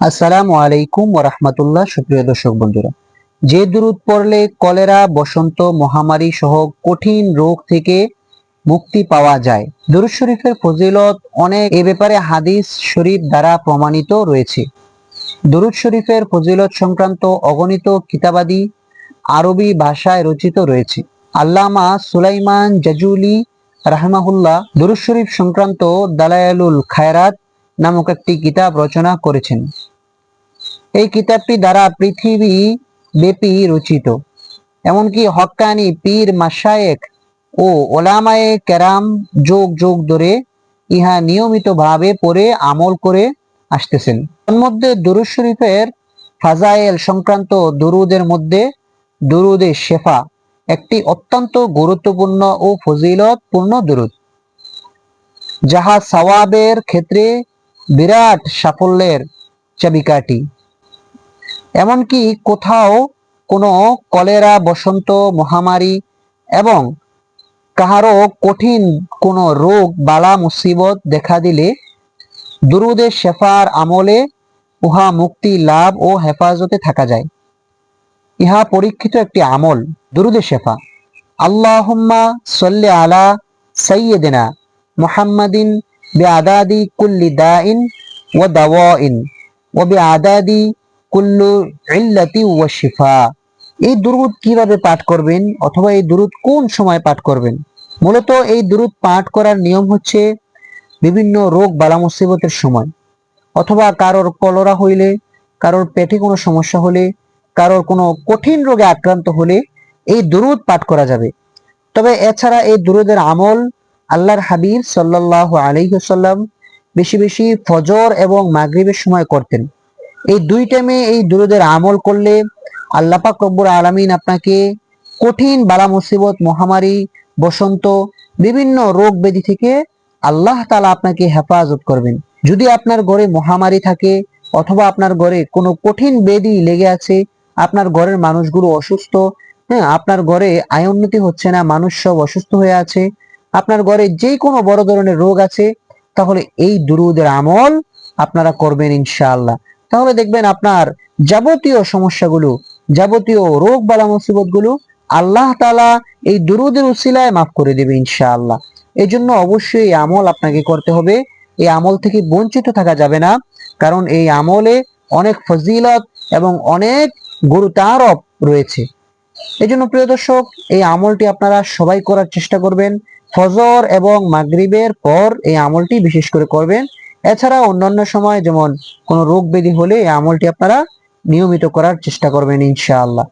আসসালামু আলাইকুম ওরহমতুল্লাহ সুপ্রিয় দর্শক বন্ধুরা। যে দূরত পড়লে কলেরা, বসন্ত, মহামারী সহ কঠিন রোগ থেকে মুক্তি পাওয়া যায়। দুরুদ শরীফের ফজিলত অনেক, এ ব্যাপারে হাদিস শরীফ দ্বারা প্রমাণিত রয়েছে। দুরুদ শরীফের ফজিলত সংক্রান্ত অগণিত কিতাবাদি আরবি ভাষায় রচিত রয়েছে। আল্লামা সুলাইমান জাজুলি রাহমাহুল্লাহ দুরুদ শরীফ সংক্রান্ত দালায়ালুল খায়রাত নামক একটি কিতাব রচনা করেছেন। এই কিতাবটি দ্বারা পৃথিবী ব্যাপী রচিত। এমনকি হক্কানি পীর মাসায়েক ও ওলামায়ে কেরাম যোগ যোগ ধরে ইহা নিয়মিতভাবে পড়ে, আমল করে আসতেছেন। এর মধ্যে দুরুদ শরীফের ফাজাইল সংক্রান্ত দুরুদের মধ্যে দুরুদে শেফা একটি অত্যন্ত গুরুত্বপূর্ণ ও ফজিলতপূর্ণ দুরুদ। যাহা সওয়াবের ক্ষেত্রে বিরাট সাফল্যের চাবিকাঠি। এমনকি কোথাও কোনো কলেরা, বসন্ত, মহামারী এবং কাহারও কঠিন কোনো রোগ, বালা, মুসিবত দেখা দিলে দুরুদের শেফার আমলে উহা মুক্তি, লাভ ও হেফাজতে থাকা যায়। ইহা পরীক্ষিত একটি আমল, দুরুদে শেফা। আল্লাহম্মা সল্লে আলা সাইয়্যিদিনা মুহাম্মাদিন বিআদাদি কুল্লি দা ইন ও দাওয়াইন ওয়া বিআদাদি কুল্লু ইল্লাতি ওয়া শিফা। এই দুরুদ কীভাবে পাঠ করবেন অথবা এই দুরুদ কোন সময় পাঠ করবেন? মূলত এই দুরুদ পাঠ করার নিয়ম হচ্ছে বিভিন্ন রোগ বালা মুসিবতের সময়। অথবা কারোর কলরা হইলে, কারোর পেটে কোনো সমস্যা হলে, কারোর কোনো কঠিন রোগে আক্রান্ত হলে এই দুরুদ পাঠ করা যাবে। তবে এছাড়া এই দুরুদের আমল আল্লাহর হাবিব সাল্লাহ আলাইসাল্লাম বেশি বেশি ফজর এবং মাগরিবের সময় করতেন। এই দুই টাইমে এই দুরুদের আমল করলে আল্লাহ পাক রব্বুর আলামিন আপনাকে কঠিন বালা মুসিবত, মহামারী, বসন্ত, বিভিন্ন রোগ ব্যাধি থেকে আল্লাহ তালা আপনাকে হেফাজত করবেন। যদি আপনার ঘরে মহামারী থাকে অথবা আপনার ঘরে কোনো কঠিন বেদি লেগে আছে, আপনার ঘরের মানুষগুলো অসুস্থ হ্যাঁ আপনার ঘরে আয় উন্নতি হচ্ছে না, মানুষ সব অসুস্থ হয়ে আছে, আপনার ঘরে যে কোনো বড় ধরনের রোগ আছে, তাহলে এই দুরুদের আমল আপনারা করবেন ইনশাআল্লাহ। তাহলে দেখবেন আপনার যাবতীয় সমস্যাগুলো, যাবতীয় রোগ বালা মুসিবতগুলো আল্লাহ তালা এই দুরুদের উসিলায় মাফ করে দেবে ইনশাআল্লাহ। এই জন্য অবশ্যই এই আমল আপনাকে করতে হবে। এই আমল থেকে বঞ্চিত থাকা যাবে না। কারণ এই আমলে অনেক ফজিলত এবং অনেক গুরুতারোপ রয়েছে। এই জন্য প্রিয় দর্শক, এই আমলটি আপনারা সবাই করার চেষ্টা করবেন। ফজর এবং মাগরিবের পর এই আমলটি বিশেষ করে করবেন। এছাড়া অন্যান্য সময় যেমন কোনো রোগ ব্যাধি হলে আমলটি আপনারা নিয়মিত করার চেষ্টা করবেন ইনশাআল্লাহ।